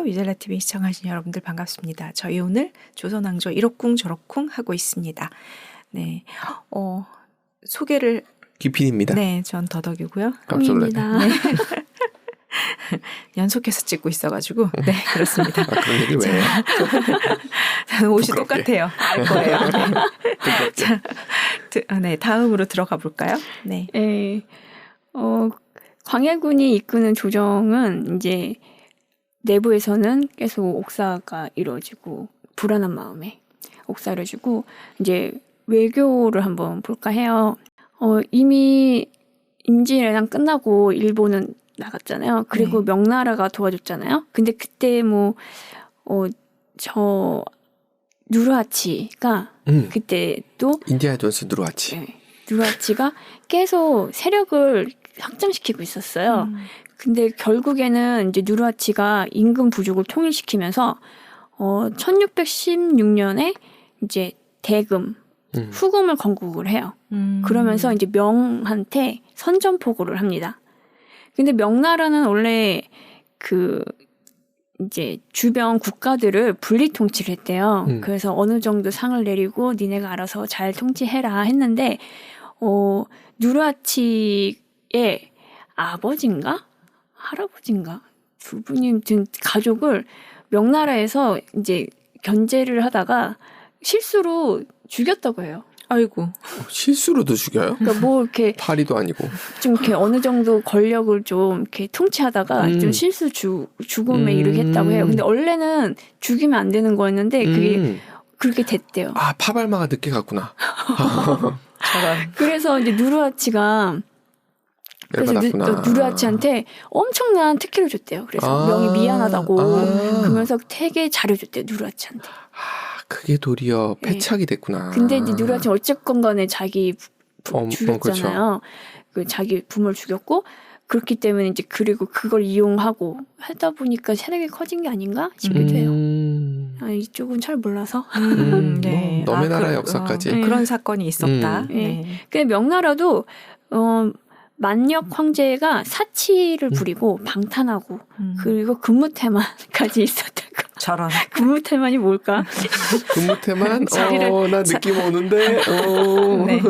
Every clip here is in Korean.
안녕하세요. 유젤라 TV 시청하신 여러분들 반갑습니다. 저희 오늘 조선왕조 1호궁 졸업궁 하고 있습니다. 네, 어 소개를 기핀입니다. 네, 전 더덕이고요. 입니다. 네. 연속해서 찍고 있어가지고 네 그렇습니다. 아, 그런 얘기를 왜 해? 옷이 부끄럽게. 똑같아요. 알 거예요. 네. 자, 드- 아, 네 다음으로 들어가 볼까요? 네. 예. 어, 광해군이 이끄는 조정은 이제 내부에서는 계속 옥사가 이루어지고 불안한 마음에 옥사를 주고 이제 외교를 한번 볼까 해요. 어, 이미 임진왜란 끝나고 일본은 나갔잖아요. 그리고 네. 명나라가 도와줬잖아요. 근데 그때 뭐, 어, 저, 누르하치가 음, 그때 또 인디아 존스 누르하치. 네. 누라치가 계속 세력을 확장시키고 있었어요. 음, 근데 결국에는 이제 누르하치가 임금 부족을 통일시키면서 어 1616년에 이제 대금 음. 후금을 건국을 해요. 음. 그러면서 이제 명한테 선전포고를 합니다. 근데 명나라는 원래 그 이제 주변 국가들을 분리 통치를 했대요. 음. 그래서 어느 정도 상을 내리고 니네가 알아서 잘 통치해라 했는데 어 누르하치의 아버지인가 할아버지인가 두 분이 든 가족을 명나라에서 이제 견제를 하다가 실수로 죽였다고 해요. 아이고. 어, 실수로도 죽여요? 그러니까 뭐 이렇게 파리도 아니고. 좀 이렇게 어느 정도 권력을 좀 이렇게 통치하다가 음. 좀 실수 주, 죽음에 음. 이르게 했다고 해요. 근데 원래는 죽이면 안 되는 거였는데 그게 음. 그렇게 됐대요. 아 파발마가 늦게 갔구나. 그래서 이제 누르하치가 그래서 누. 누르하치한테 엄청난 특혜를 줬대요. 그래서 아. 명이 미안하다고 아. 그러면서 되게 잘해줬대요. 누르하치한테. 아, 그게 도리어 네. 패착이 됐구나. 근데 이제 누르하치 어쨌건 간에 자기 부, 부- 어, 어, 죽였잖아요. 그 자기 부모를 죽였고 그렇기 때문에 이제 그리고 그걸 이용하고 하다 보니까 세력이 커진 게 아닌가 싶기도 해요. 음. 아, 이쪽은 잘 몰라서. 음, 네. 뭐, 너의 나라 그- 역사까지. 어, 그런 사건이 있었다. 음. 네. 그 명나라도 어 만력 황제가 사치를 음. 부리고 방탄하고 음. 그리고 근무태만까지 있었다고. 저런. 근무태만이 뭘까? 근무태만 자리를- 어나 느낌 오는데. 어. 네.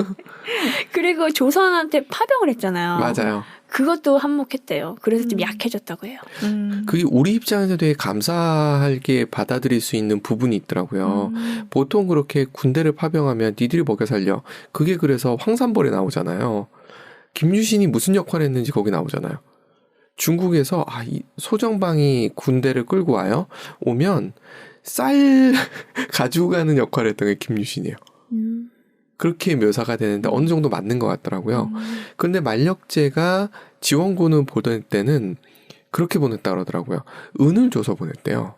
그리고 조선한테 파병을 했잖아요. 맞아요. 그것도 한몫했대요. 그래서 좀 음. 약해졌다고 해요. 음. 그게 우리 입장에서 되게 감사하게 받아들일 수 있는 부분이 있더라고요. 음. 보통 그렇게 군대를 파병하면 니들이 먹여 살려. 그게 그래서 황산벌에 나오잖아요. 김유신이 무슨 역할을 했는지 거기 나오잖아요. 중국에서 아, 이 소정방이 군대를 끌고 와요. 오면 쌀 가지고 가는 역할을 했던 게 김유신이에요. 음. 그렇게 묘사가 되는데 어느 정도 맞는 것 같더라고요. 음. 근데 만력제가 지원군을 보낼 때는 그렇게 보냈다 그러더라고요. 은을 줘서 보냈대요.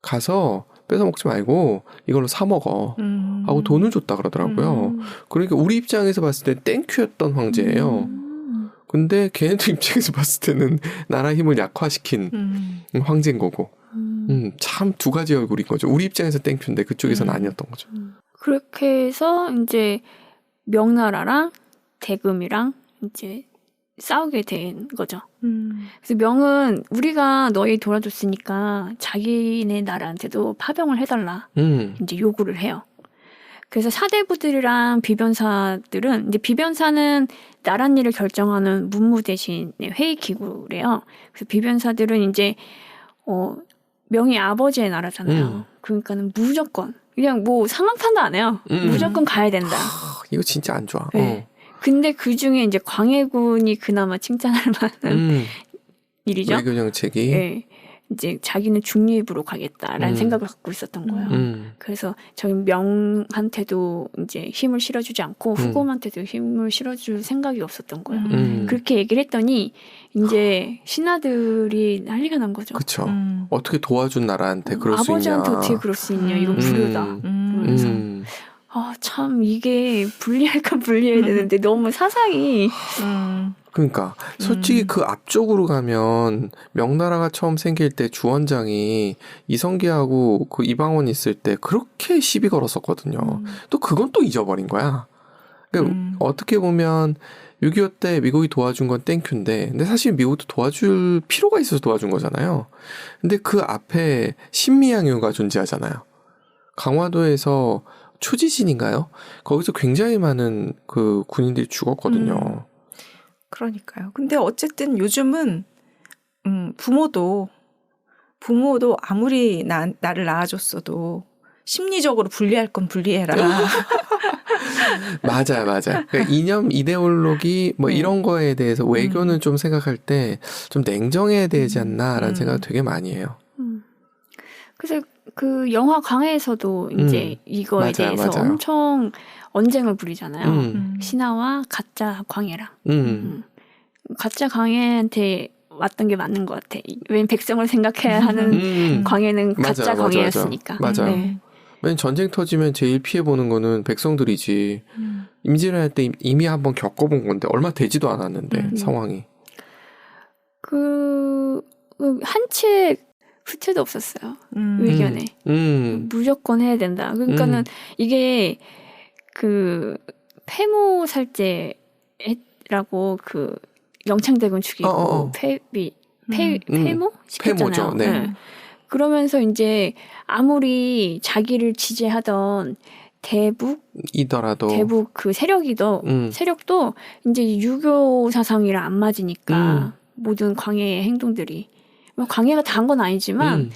가서 뺏어 먹지 말고 이걸로 사 먹어. 음. 하고 돈을 줬다 그러더라고요. 음. 그러니까 우리 입장에서 봤을 때 땡큐였던 황제예요. 음. 근데 걔네들 입장에서 봤을 때는 나라 힘을 약화시킨 음. 황제인 거고. 음. 음, 참 두 가지 얼굴인 거죠. 우리 입장에서 땡큐인데 그쪽에서는 음. 아니었던 거죠. 그렇게 해서 이제 명나라랑 대금이랑 이제 싸우게 된 거죠. 음. 그래서 명은 우리가 너희 도와줬으니까 자기네 나라한테도 파병을 해달라 음, 이제 요구를 해요. 그래서 사대부들이랑 비변사들은 이제 비변사는 나랏 일을 결정하는 문무 대신의 회의 기구래요. 그래서 비변사들은 이제 어 명이 아버지의 나라잖아요. 음. 그러니까는 무조건 그냥 뭐 상황 판단 안 해요. 음. 무조건 가야 된다. 하, 이거 진짜 안 좋아. 네. 근데 그 중에 이제 광해군이 그나마 칭찬할 어. 만한 음, 일이죠. 외교 정책이. 예. 이제 자기는 중립으로 가겠다라는 음. 생각을 갖고 있었던 거예요. 음, 그래서 저희 명한테도 이제 힘을 실어주지 않고 음. 후곰한테도 힘을 실어줄 생각이 없었던 거예요. 음. 그렇게 얘기를 했더니 이제 신하들이 난리가 난 거죠. 그쵸. 음. 어떻게 도와준 나라한테 그럴 수 있냐. 아버지한테 어떻게 그럴 수 있냐? 이건 음. 불효다. 음. 음. 그래서 음, 아 참 이게 분리할까 분리해야 되는데 너무 사상이 음. 그러니까 솔직히 음. 그 앞쪽으로 가면 명나라가 처음 생길 때 주원장이 이성계하고 그 이방원 있을 때 그렇게 시비 걸었었거든요. 음. 또 그건 또 잊어버린 거야. 그러니까 음. 어떻게 보면 6.25 때 미국이 도와준 건 땡큐인데, 근데 사실 미국도 도와줄 필요가 있어서 도와준 거잖아요. 근데 그 앞에 신미양요가 존재하잖아요. 강화도에서 초지진인가요? 거기서 굉장히 많은 그 군인들이 죽었거든요. 그러니까요. 근데 어쨌든 요즘은 음, 부모도 부모도 아무리 나, 나를 낳아줬어도 심리적으로 분리할 건 분리해라. 맞아요, 맞아요. 그러니까 이념, 이데올로기 뭐 네. 이런 거에 대해서 외교는 좀 생각할 때 좀 냉정해야 되지 않나라는 음. 생각을 되게 많이 해요. 음. 그래서 그 영화 강해에서도 이제 이거에 맞아요, 대해서 맞아요. 엄청 언쟁을 부리잖아요. 음, 음. 신하와 가짜 광해랑. 음, 음. 가짜 광해한테 왔던 게 맞는 것 같아. 왜냐면 백성을 생각해야 하는 음. 광해는 가짜 맞아요, 광해였으니까. 맞아요. 네. 맨 전쟁 터지면 제일 피해 보는 거는 백성들이지. 음. 임진을 할때 이미 한번 겪어본 건데 얼마 되지도 않았는데 음. 상황이. 그, 그한채 후퇴도 없었어요. 음. 의견에. 음, 무조건 해야 된다. 그러니까는 음. 이게 그 폐모 살제라고 그 영창대군 죽이고 어, 어, 어. 폐비 폐 음. 폐모 시켰잖아요. 폐모죠, 네. 그러면서 이제 아무리 자기를 지지하던 대북 이더라도. 대북 그 세력이도 음, 세력도 이제 유교 사상이랑 안 맞으니까 음. 모든 광해의 행동들이 뭐 광해가 다 한 건 아니지만 음,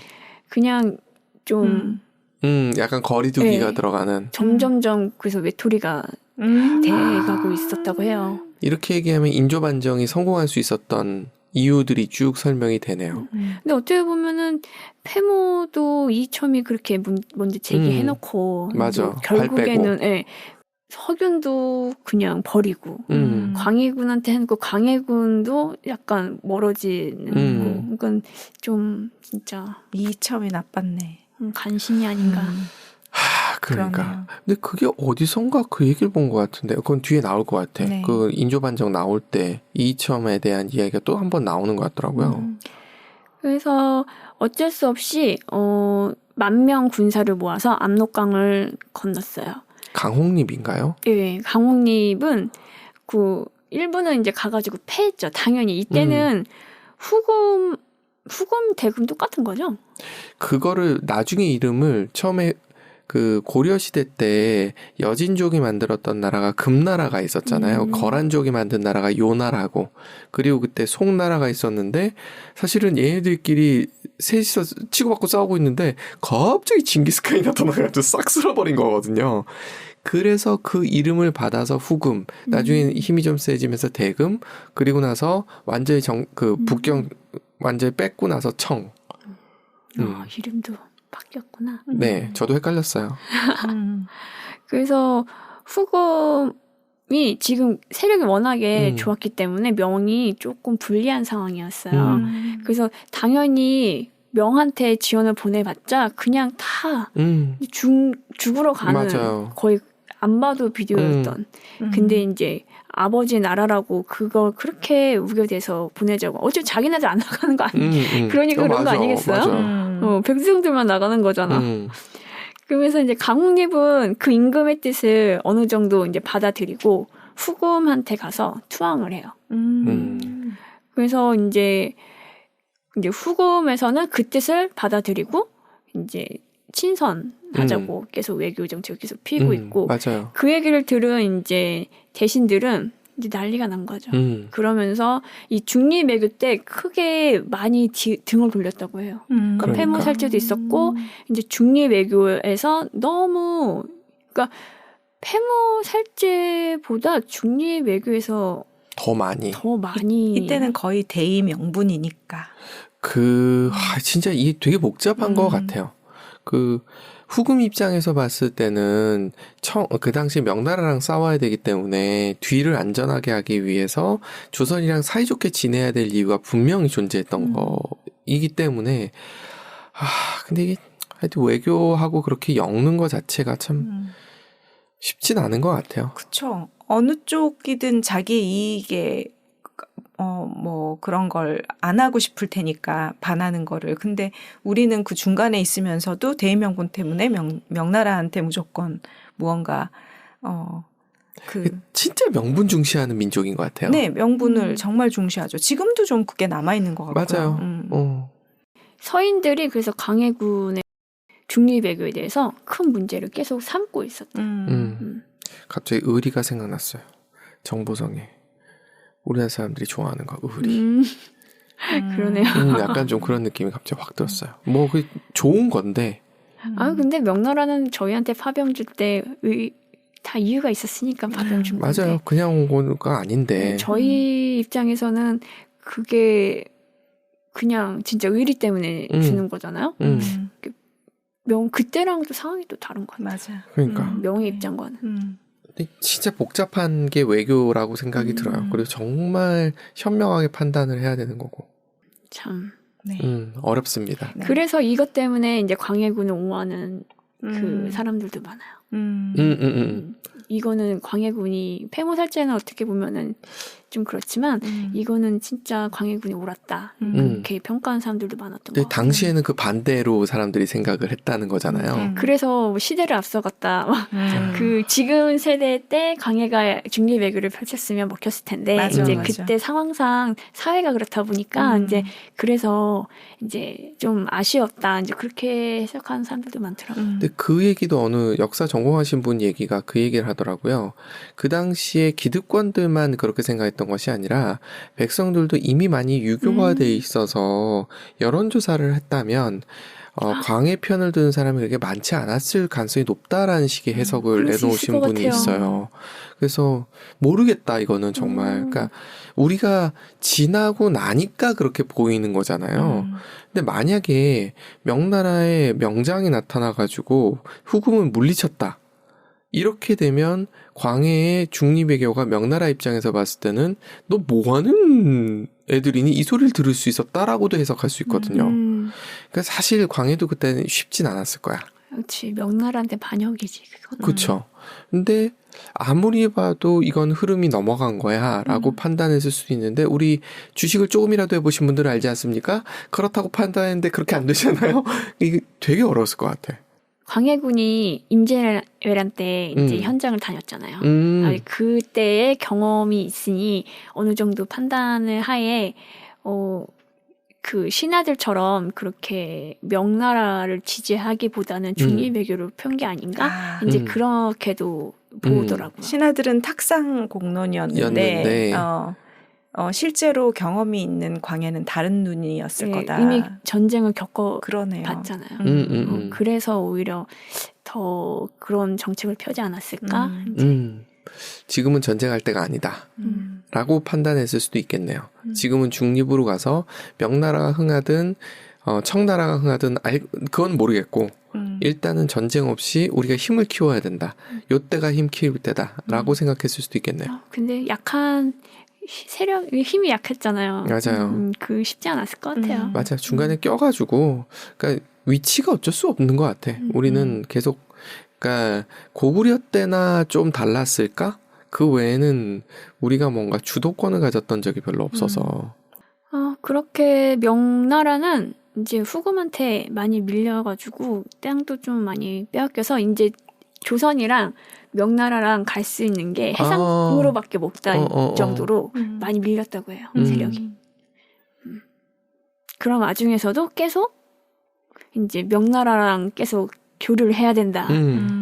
그냥 좀 음. 음, 약간 거리두기가 네. 들어가는. 점점점 그래서 외톨이가 음. 돼가고 있었다고 해요. 이렇게 얘기하면 인조 반정이 성공할 수 있었던 이유들이 쭉 설명이 되네요. 음. 근데 어떻게 보면은 페모도 이첨이 그렇게 문, 먼저 제기해놓고 음. 맞아. 결국에는 예, 서균도 그냥 버리고 음. 광해군한테 해놓고 광해군도 약간 멀어지는 음. 거. 그러니까 좀 진짜 이첨이 나빴네. 음, 간신이 아닌가. 음. 하, 그러니까. 그러네요. 근데 그게 어디선가 그 얘기를 본 것 같은데, 그건 뒤에 나올 것 같아. 네. 그 인조 반정 나올 때 이첨에 대한 이야기가 또 한 번 나오는 것 같더라고요. 음. 그래서 어쩔 수 없이 어, 만 명 군사를 모아서 압록강을 건넜어요. 강홍립인가요? 예, 강홍립은 그 일본은 이제 가가지고 패했죠. 당연히 이때는 후금 후금 대금 똑같은 거죠. 그거를 나중에 이름을 처음에 그 고려 시대 때 여진족이 만들었던 나라가 금나라가 있었잖아요. 음. 거란족이 만든 나라가 요나라고. 그리고 그때 송나라가 있었는데 사실은 얘네들끼리 셋이서 치고받고 싸우고 있는데 갑자기 징기스칸이 나타나가지고 싹 쓸어버린 거거든요. 그래서 그 이름을 받아서 후금, 나중에 힘이 좀 세지면서 대금, 그리고 나서 완전히 정, 그 북경 완전히 뺏고 나서 청. 음. 어, 이름도 바뀌었구나. 네, 저도 헷갈렸어요. 음. 그래서 후금이 지금 세력이 워낙에 음. 좋았기 때문에 명이 조금 불리한 상황이었어요. 음. 그래서 당연히 명한테 지원을 보내봤자 그냥 다 음, 죽, 죽으러 가는 맞아요. 거의 안 봐도 비디오였던. 음. 근데 이제 아버지 나라라고 그걸 그렇게 우겨대서 보내자고. 어차피 자기네들 안 나가는 거 아니야? 음, 음. 그러니까 그런 거 맞아, 아니겠어요? 맞아. 음. 어, 백성들만 나가는 거잖아. 음, 그러면서 이제 강홍립은 그 임금의 뜻을 어느 정도 이제 받아들이고 후금한테 가서 투항을 해요. 음. 그래서 이제 이제 후금에서는 그 뜻을 받아들이고 이제 친선하자고 계속 외교 정책을 계속 피고 음, 있고 맞아요. 그 얘기를 들은 이제 대신들은 이제 난리가 난 거죠. 음, 그러면서 이 중립 외교 때 크게 많이 디- 등을 돌렸다고 해요. 음. 그러니까 그러니까. 폐모 살제도 있었고 이제 중립 외교에서 너무 그러니까 폐모 살제보다 중립 외교에서 더 많이. 더 많이 이때는 거의 대의 명분이니까. 그, 아, 진짜 이게 되게 복잡한 음. 것 같아요. 그, 후금 입장에서 봤을 때는 청, 그 당시 명나라랑 싸워야 되기 때문에 뒤를 안전하게 하기 위해서 조선이랑 사이좋게 지내야 될 이유가 분명히 존재했던 음. 거이기 때문에, 아, 근데 이게 하여튼 외교하고 그렇게 엮는 것 자체가 참 음. 쉽진 않은 것 같아요. 그쵸. 어느 쪽이든 자기 이익에 어 뭐 그런 걸 안 하고 싶을 테니까 반하는 거를. 근데 우리는 그 중간에 있으면서도 대의명분 때문에 명, 명나라한테 무조건 무언가 어 그 진짜 명분 중시하는 민족인 것 같아요. 네, 명분을 음. 정말 중시하죠. 지금도 좀 그게 남아 있는 것 같고요. 맞아요. 음. 어. 서인들이 그래서 광해군의 중립외교에 대해서 큰 문제를 계속 삼고 있었다. 음. 음. 음. 갑자기 의리가 생각났어요. 정보성에 우리나라 사람들이 좋아하는 거 의리. 음, 음. 그러네요. 음, 약간 좀 그런 느낌이 갑자기 확 들었어요. 뭐 그 좋은 건데 음. 아 근데 명나라는 저희한테 파병 줄 때 다 이유가 있었으니까 파병 준 건데. 맞아요. 그냥 온 거가 아닌데. 음, 저희 입장에서는 그게 그냥 진짜 의리 때문에 음. 주는 거잖아요. 음. 음. 명 그때랑 또 상황이 또 다른 거 같아요. 맞아. 그러니까 음. 명의 입장과는. 음. 근데 진짜 복잡한 게 외교라고 생각이 음. 들어요. 그리고 정말 현명하게 판단을 해야 되는 거고. 참. 네. 음, 어렵습니다. 네. 그래서 이것 때문에 이제 광해군을 옹호하는 그 음. 사람들도 많아요. 음. 음, 음, 음. 음, 이거는 광해군이 폐모 살제는 어떻게 보면은 좀 그렇지만 음. 이거는 진짜 광해군이 옳았다 음. 그렇게 평가하는 사람들도 많았던 근데 것 같아요. 당시에는 그 반대로 사람들이 생각을 했다는 거잖아요. 음. 그래서 뭐 시대를 앞서갔다. 음. 그 지금 세대 때 강해가 중립 외교를 펼쳤으면 먹혔을 텐데 맞아, 이제 맞아. 그때 상황상 사회가 그렇다 보니까 음. 이제 그래서 이제 좀 아쉬웠다 이제 그렇게 해석하는 사람들도 많더라고요. 음. 근데 그 얘기도 어느 역사 전공하신 분 얘기가 그 얘기를 하더라고요. 그 당시에 기득권들만 그렇게 생각했던 것이 아니라 백성들도 이미 많이 유교화돼 음. 있어서 여론조사를 했다면 어, 광해 편을 드는 사람이 그렇게 많지 않았을 가능성이 높다라는 식의 해석을 음, 그럴 수 내놓으신 분이 같아요. 있어요. 그래서 모르겠다 이거는 정말. 음. 그러니까 우리가 지나고 나니까 그렇게 보이는 거잖아요. 음. 근데 만약에 명나라에 명장이 나타나 가지고 후금을 물리쳤다. 이렇게 되면 광해의 중립외교가 명나라 입장에서 봤을 때는 너 뭐하는 애들이니 이 소리를 들을 수 있었다라고도 해석할 수 있거든요. 음, 그러니까 사실 광해도 그때는 쉽진 않았을 거야. 그렇지 명나라한테 반역이지 그거는. 그쵸. 근데 아무리 봐도 이건 흐름이 넘어간 거야 라고 음. 판단했을 수도 있는데 우리 주식을 조금이라도 해보신 분들은 알지 않습니까? 그렇다고 판단했는데 그렇게 안 되잖아요. 이게 되게 어려웠을 것 같아. 광해군이 임진왜란 때 이제 음. 현장을 다녔잖아요. 음. 아니, 그때의 경험이 있으니 어느 정도 판단을 하에 어. 그 신하들처럼 그렇게 명나라를 지지하기보다는 중립외교를 편게 아닌가? 아, 이제 음. 그렇게도 보더라고요. 신하들은 탁상 공론이었는데 였는데. 어, 어, 실제로 경험이 있는 광해는 다른 눈이었을 네, 거다. 이미 전쟁을 겪어 그러네요. 봤잖아요. 음. 음, 음, 어, 음. 그래서 오히려 더 그런 정책을 펴지 않았을까? 음. 음. 지금은 전쟁할 때가 아니다. 음. 라고 판단했을 수도 있겠네요. 음. 지금은 중립으로 가서 명나라가 흥하든 어, 청나라가 흥하든 알, 그건 모르겠고 음. 일단은 전쟁 없이 우리가 힘을 키워야 된다. 요때가 힘 키울 때다라고 음. 생각했을 수도 있겠네요. 어, 근데 약한 히- 세력 힘이 약했잖아요. 맞아요. 음, 그 쉽지 않았을 것 같아요. 음. 맞아 중간에 껴가지고 그러니까 위치가 어쩔 수 없는 것 같아. 음. 우리는 계속 그러니까 고구려 때나 좀 달랐을까? 그 외에는 우리가 뭔가 주도권을 가졌던 적이 별로 없어서 어, 그렇게 명나라는 이제 후금한테 많이 밀려가지고 땅도 좀 많이 빼앗겨서 이제 조선이랑 명나라랑 갈 수 있는 게 해상으로밖에 없다 어, 어, 어. 정도로 음. 많이 밀렸다고 해요 음. 세력이. 그런 와중에서도 계속 이제 명나라랑 계속 교류를 해야 된다, 음.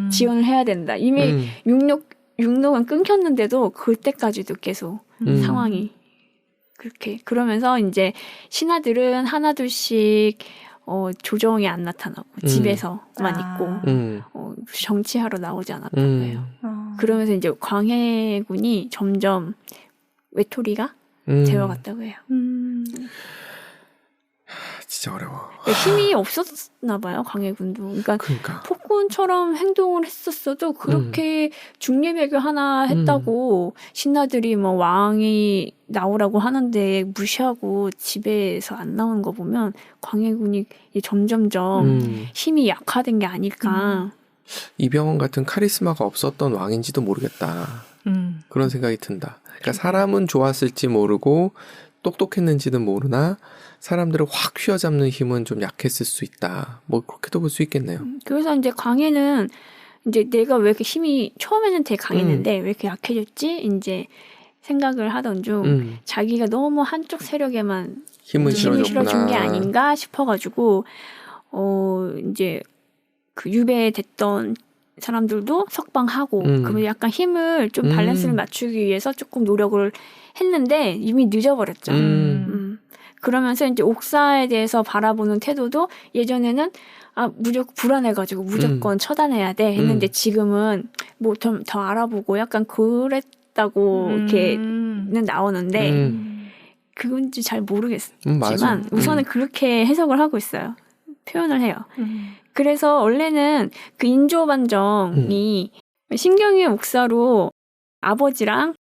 음. 지원을 해야 된다. 이미 음. 육록 육로가 끊겼는데도 그때까지도 계속 음. 상황이 그렇게 그러면서 이제 신하들은 하나둘씩 어, 조정이 안 나타나고 음. 집에서만 아. 있고 음. 어, 정치하러 나오지 않았다고 해요. 음. 어. 그러면서 이제 광해군이 점점 외톨이가 음. 되어갔다고 해요. 음. 진짜 어려워. 그러니까 힘이 없었나 봐요, 광해군도. 그러니까 그러니까. 폭군처럼 행동을 했었어도 그렇게 중립외교 하나 했다고 신하들이 뭐 왕이 나오라고 하는데 무시하고 집에서 안 나오는 거 보면 광해군이 점점점 음. 힘이 약화된 게 아닐까. 이병헌 같은 카리스마가 없었던 왕인지도 모르겠다. 음. 그런 생각이 든다. 그러니까 사람은 좋았을지 모르고 똑똑했는지는 모르나 사람들을 확 휘어잡는 힘은 좀 약했을 수 있다. 뭐 그렇게도 볼 수 있겠네요. 그래서 이제 광해는 이제 내가 왜 이렇게 힘이 처음에는 되게 강했는데 왜 이렇게 약해졌지? 이제 생각을 하던 중 음. 자기가 너무 한쪽 세력에만 힘을 힘을. 실어준 게 아닌가 싶어가지고 어 이제 그 유배됐던 사람들도 석방하고 음. 그러면 약간 힘을 좀 음. 밸런스를 맞추기 위해서 조금 노력을 했는데 이미 늦어버렸죠. 음. 음. 그러면서 이제 옥사에 대해서 바라보는 태도도 예전에는 아 무조건 불안해가지고 무조건 처단해야 돼 했는데 음. 지금은 뭐 좀 더 알아보고 약간 그랬다고 이렇게는 나오는데 음. 그건지 잘 모르겠지만 음, 맞아. 우선은 음. 그렇게 해석을 하고 있어요. 표현을 해요. 음. 그래서 원래는 그 인조 반정이 신경의 옥사로 아버지랑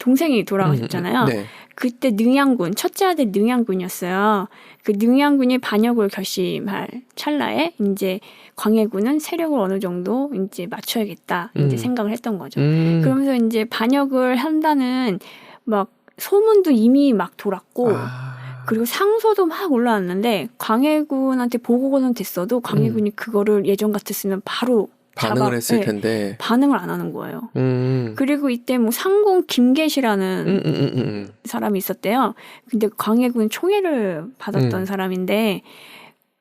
동생이 돌아가셨잖아요. 음, 네. 그때 능양군 첫째 아들 능양군이었어요. 그 능양군이 반역을 결심할 찰나에 이제 광해군은 세력을 어느 정도 이제 맞춰야겠다 이제 음. 생각을 했던 거죠. 음. 그러면서 이제 반역을 한다는 막 소문도 이미 막 돌았고 아. 그리고 상소도 막 올라왔는데 광해군한테 보고는 됐어도 광해군이 그거를 예전 같았으면 바로 반응을 잡아- 했을 네, 텐데. 반응을 안 하는 거예요. 음. 그리고 이때 뭐 상공 김계시라는 음, 음, 음, 음. 사람이 있었대요. 근데 광해군 총애를 받았던 음. 사람인데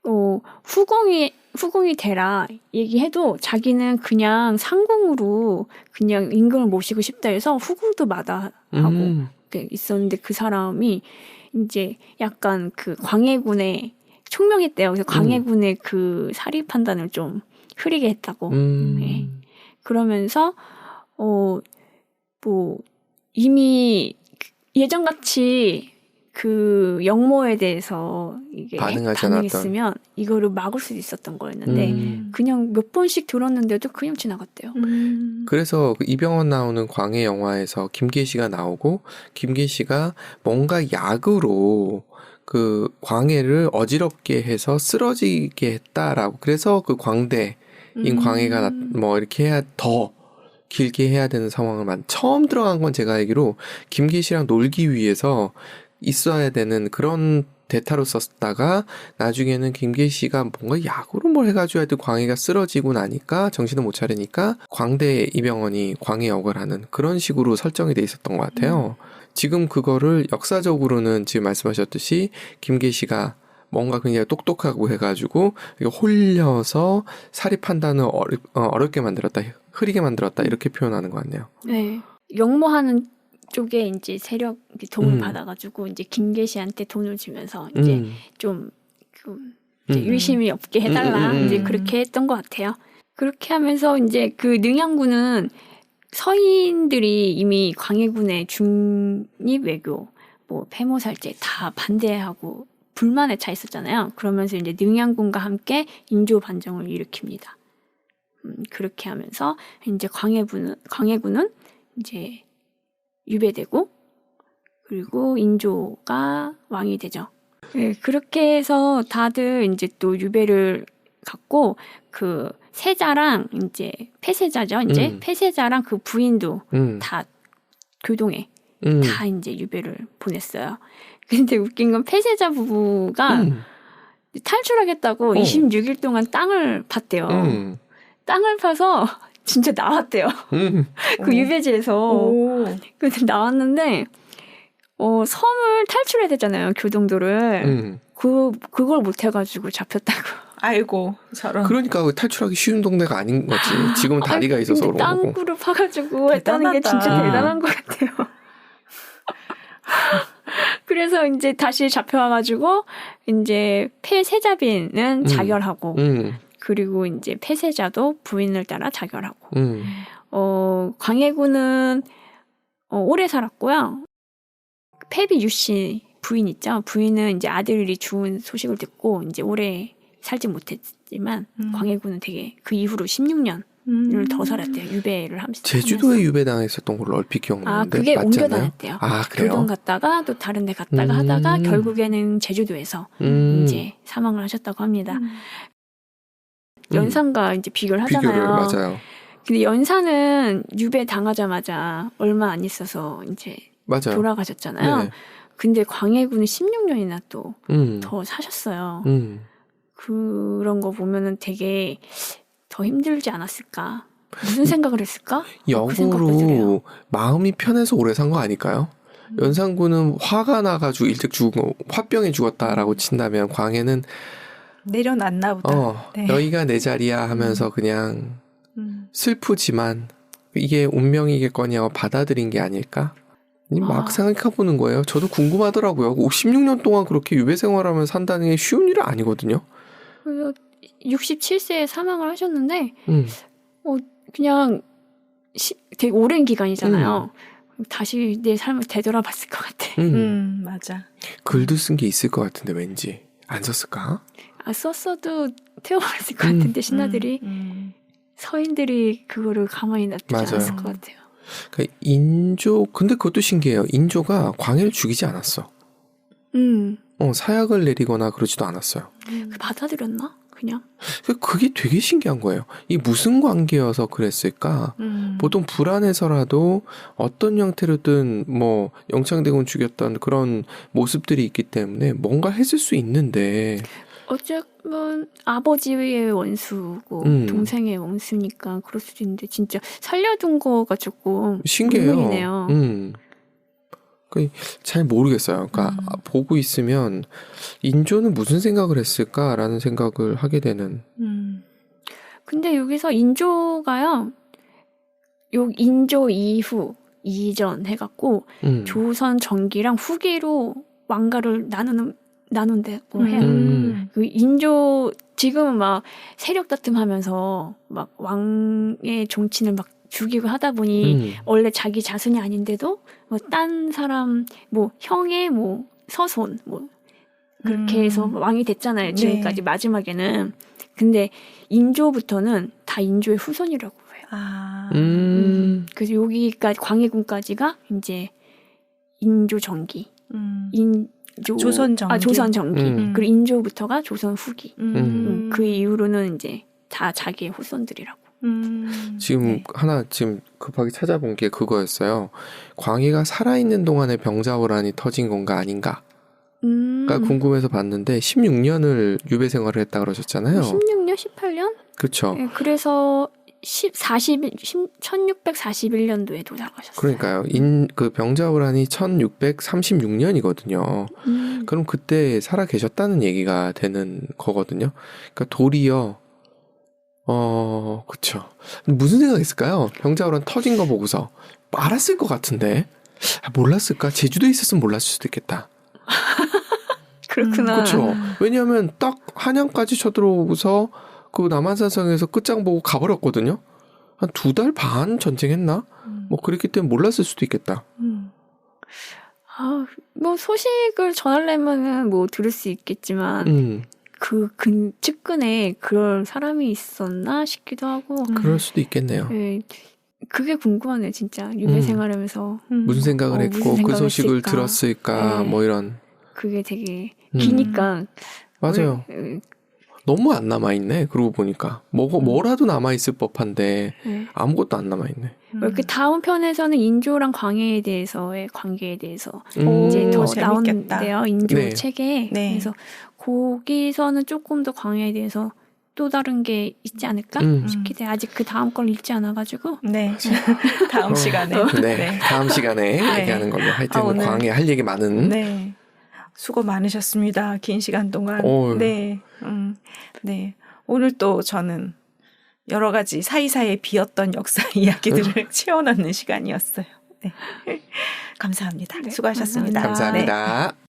어 후공이 후공이 되라 얘기해도 자기는 그냥 상공으로 그냥 임금을 모시고 싶다 해서 후궁도 마다하고 음. 이렇게 있었는데 그 사람이 이제 약간 그 광해군의 총명했대요. 그래서 광해군의 그 사리 판단을 좀 흐리게 했다고. 음. 네. 그러면서 어 뭐 이미 예전 같이 그 영모에 대해서 이게 반응하지 반응했으면 이거를 막을 수도 있었던 거였는데 음. 그냥 몇 번씩 들었는데도 그냥 지나갔대요. 음. 그래서 그 이병헌 나오는 광해 영화에서 김계시가 나오고 김계시가 뭔가 약으로 그 광해를 어지럽게 해서 쓰러지게 했다라고 그래서 그 광대인 음. 광해가 나- 뭐 이렇게 해야 더 길게 해야 되는 상황을 만 처음 들어간 건 제가 알기로 김계시랑 놀기 위해서 있어야 되는 그런 대타로 썼다가 나중에는 김계시가 뭔가 약으로 뭘 해가지고 하여튼 광해가 쓰러지고 나니까 정신을 못 차리니까 광대 이병헌이 광해 역을 하는 그런 식으로 설정이 돼 있었던 것 같아요. 지금 그거를 역사적으로는 지금 말씀하셨듯이 김계시가 뭔가 굉장히 똑똑하고 해가지고 홀려서 사리 판단을 어렵, 어, 어렵 게 만들었다, 흐리게 만들었다 이렇게 표현하는 것 같네요. 네. 영모하는 쪽에 이제 세력 이렇게 도움 을 음. 받아가지고 이제 김계시한테 돈을 주면서 이제 음. 좀 그, 이제 음. 유심히 없게 해달라 음, 음, 음. 이제 그렇게 했던 것 같아요. 그렇게 하면서 이제 그 능양군은 서인들이 이미 광해군의 중립 외교, 뭐 폐모 살제 다 반대하고 불만에 차 있었잖아요. 그러면서 이제 능양군과 함께 인조 반정을 일으킵니다. 음, 그렇게 하면서 이제 광해군은 광해군은 이제 유배되고 그리고 인조가 왕이 되죠. 네, 그렇게 해서 다들 이제 또 유배를 갖고 그 세자랑 이제 폐세자죠. 이제 음. 폐세자랑 그 부인도 음. 다 교동에 음. 다 이제 유배를 보냈어요. 근데 웃긴 건 폐세자 부부가 음. 탈출하겠다고 어. 26일 동안 땅을 팠대요. 음. 땅을 파서 진짜 나왔대요. 음. 그 유배지에서. 오. 근데 나왔는데 어 섬을 탈출해야 되잖아요. 교동도를. 음. 그 그걸 못 해가지고 잡혔다고. 아이고 저런. 그러니까 그 탈출하기 쉬운 동네가 아닌 거지. 지금은 다리가 아니, 있어서 그런 거고. 땅굴을 파가지고 했다는 게. 진짜 대단한 것 같아요. 그래서 이제 다시 잡혀와가지고 이제 폐세자빈은 음. 자결하고 음. 그리고 이제 폐세자도 부인을 따라 자결하고 음. 어 광해군은 어, 오래 살았고요. 패비 유씨 부인 있죠. 부인은 이제 아들이 죽은 소식을 듣고 이제 오래 살지 못했지만 음. 광해군은 되게 그 이후로 16년을 음. 더 살았대요. 유배를 하면서. 제주도에 유배당했었던 걸로 얼핏 아 기억나는데 그게 맞지 옮겨? 다녔대요. 아 그래요? 교동 갔다가 또 다른 데 갔다가 음. 하다가 결국에는 제주도에서 음. 이제 사망을 하셨다고 합니다. 음. 연산과 이제 비교를 하잖아요. 비교를 맞아요. 근데 연산은 유배 당하자마자 얼마 안 있어서 이제 맞아요. 돌아가셨잖아요. 네. 근데 광해군은 16년이나 또더 음. 사셨어요. 음. 그런 거 보면은 되게 더 힘들지 않았을까. 무슨 생각을 했을까? 그 역으로 들어요. 마음이 편해서 오래 산 거 아닐까요? 음. 연산군은 화가 나가지고 일찍 죽은 화병에 죽었다라고 친다면 광해는 내려놨나 보다. 어 네. 여기가 내 자리야 하면서 그냥 음. 슬프지만 이게 운명이겠거니 하고 받아들인 게 아닐까? 이막 아. 생각해보는 거예요. 저도 궁금하더라고요. 16년 동안 그렇게 유배 생활하면 산다는 게 쉬운 일은 아니거든요. 그래서 67세에 사망을 하셨는데 음. 그냥 시- 되게 오랜 기간이잖아요. 음. 다시 내 삶을 되돌아봤을 것 같아. 음. 음, 맞아. 글도 쓴 게 있을 것 같은데 왠지 안 썼을까? 아 썼어도 태워봤을 것 음. 같은데 신하들이 음, 서인들이 그거를 가만히 놔두지 맞아요. 않았을 것 같아요. 그러니까 인조 근데 그것도 신기해요. 인조가 광해를 죽이지 않았어. 음, 어 사약을 내리거나 그러지도 않았어요. 그 받아들였나? 그냥 그- 그게 되게 신기한 거예요. 이 무슨 관계여서 그랬을까? 음. 보통 불안해서라도 어떤 형태로든 뭐 영창대군 죽였던 그런 모습들이 있기 때문에 뭔가 했을 수 있는데 어쨌든 아버지의 원수고 음. 동생의 원수니까 그럴 수도 있는데 진짜 살려둔 거가 조금 신기해요. 의문이네요. 음. 그잘 모르겠어요. 그러니까 음. 보고 있으면 인조는 무슨 생각을 했을까라는 생각을 하게 되는. 음. 근데 여기서 인조가요. 요 인조 이후 이전 해갖고 음. 조선 전기랑 후기로 왕가를 나누는 나눈다고 해요. 음. 그 인조 지금은 막 세력 다툼하면서 막 왕의 종친을 막 죽이고 하다 보니 음. 원래 자기 자손이 아닌데도 뭐 딴 사람 뭐 형의 뭐 서손 뭐 그렇게 음. 해서 왕이 됐잖아요. 네. 지금까지 마지막에는 근데 인조부터는 다 인조의 후손이라고 해요. 아. 음. 그래서 여기까지 광해군까지가 이제 인조 음. 인 조 조선 전기. 아 조선 전기 음. 그리고 인조부터가 조선 후기. 음. 음, 그 이후로는 이제 다 자기의 후손들이라고. 음. 지금 네. 하나 지금 급하게 찾아본 게 그거였어요. 광해가 살아있는 동안에 병자호란이 터진 건가 아닌가? 음. 가 궁금해서 봤는데 16년을 유배 생활을 했다 그러셨잖아요. 16년, 18년? 그렇죠. 네, 그래서 10, 40, 1641년도에 돌아가셨어요. 그러니까요. 인 그 병자호란이 1636년이거든요. 음. 그럼 그때 살아 계셨다는 얘기가 되는 거거든요. 그러니까 도리어 어 그쵸. 무슨 생각했을까요? 병자호란 터진 거 보고서 알았을 것 같은데 아, 몰랐을까? 제주도에 있었으면 몰랐을 수도 있겠다. 그렇구나. 그렇죠. 왜냐하면 딱 한양까지 쳐들어오고서 그 남한산성에서 끝장 보고 가버렸거든요. 한 두 달 반 전쟁했나? 음. 뭐 그랬기 때문에 몰랐을 수도 있겠다. 음. 아, 뭐 소식을 전하려면은 뭐 들을 수 있겠지만 음, 그 근, 측근에 그럴 사람이 있었나 싶기도 하고. 음. 그럴 수도 있겠네요. 네, 그게 궁금하네 진짜 유배 음. 생활하면서 음. 무슨 생각을 어, 했고 무슨 그 생각을 소식을 했을까? 들었을까 네. 뭐 이런 그게 되게 음. 기니까 맞아요. 왜- 너무 안 남아 있네. 그러고 보니까 뭐 음. 뭐라도 남아 있을 법한데 네. 아무것도 안 남아 있네. 음. 이렇게 다음 편에서는 인조랑 광해에 대해서의 관계에 대해서 오, 이제 더. 나오는데요 인조 네. 책에 네. 그래서 거기서는 조금 더 광해에 대해서 또 다른 게 있지 않을까 음. 싶기도 해 아직 그 다음 걸 읽지 않아가지고 네. 다음 어. 시간에. 네, 다음 시간에 네. 얘기하는 걸로. 하여튼 아, 광해 할 얘기 많은. 네. 수고 많으셨습니다. 긴 시간 동안. 어휴. 네. 음. 네. 오늘 또 저는 여러 가지 사이사이에 비었던 역사 이야기들을 채워넣는 시간이었어요. 네. 감사합니다. 네, 수고하셨습니다. 감사합니다. 네. 감사합니다.